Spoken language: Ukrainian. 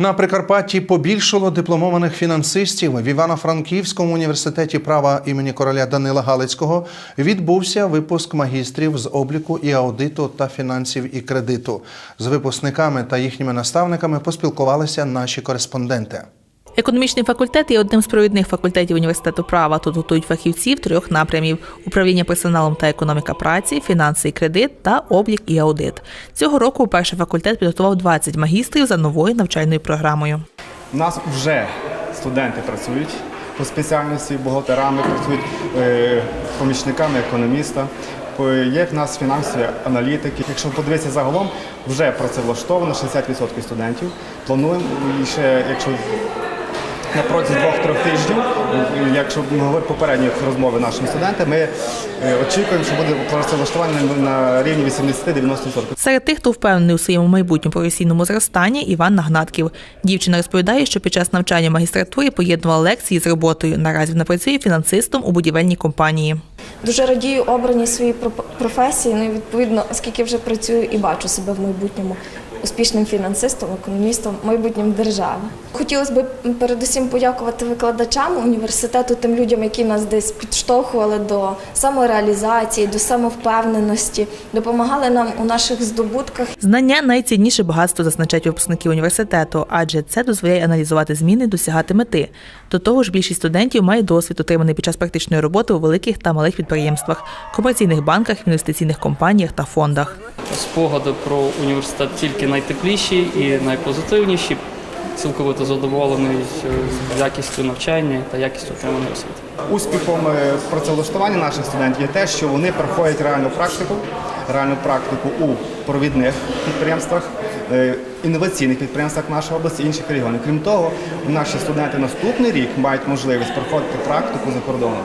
На Прикарпатті побільшало дипломованих фінансистів. В Івано-Франківському університеті права імені короля Данила Галицького відбувся випуск магістрів з обліку і аудиту та фінансів і кредиту. З випускниками та їхніми наставниками поспілкувалися наші кореспонденти. Економічний факультет є одним з провідних факультетів університету права. Тут готують фахівців трьох напрямів: управління персоналом та економіка праці, фінанси і кредит та облік і аудит. Цього року перший факультет підготував 20 магістрів за новою навчальною програмою. У нас вже студенти працюють по спеціальності, бухгалтерами, працюють е, помічниками економіста. Є в нас фінансові аналітики. Якщо подивитися загалом, вже працевлаштовано 60% студентів. Плануємо ще, якщо на протязі двох-трьох тижнів, якщо ми говоримо попередніх розмови нашими студентами, ми очікуємо, що буде працевлаштування на- рівні 80-90%. Серед тих, хто впевнений у своєму майбутньому професійному зростанні, Іван Нагнатків. Дівчина розповідає, що під час навчання в магістратурі поєднувала лекції з роботою. Наразі вона працює фінансистом у будівельній компанії. Дуже радію обраній своїй про- професії. Ну і відповідно, оскільки вже працюю і бачу себе в майбутньому успішним фінансистом, економістом, майбутнім держави. Хотілося б передусім подякувати викладачам університету, тим людям, які нас десь підштовхували до самореалізації, до самовпевненості, допомагали нам у наших здобутках. Знання найцінніше багатство зазначають випускники університету, адже це дозволяє аналізувати зміни, досягати мети. До того ж, більшість студентів має досвід, отриманий під час практичної роботи у великих та малих підприємствах, комерційних банках, інвестиційних компаніях та фондах. спогади про університет тільки найтепліші і найпозитивніші. Цілковито задоволений е, якістю навчання та якістю отриманої освіти. Успіхом е, працевлаштування наших студентів є те, що вони проходять реальну практику, реальну практику у провідних підприємствах, е, інноваційних підприємствах нашої області, інших регіонів. Крім того, наші студенти наступний рік мають можливість проходити практику за кордоном.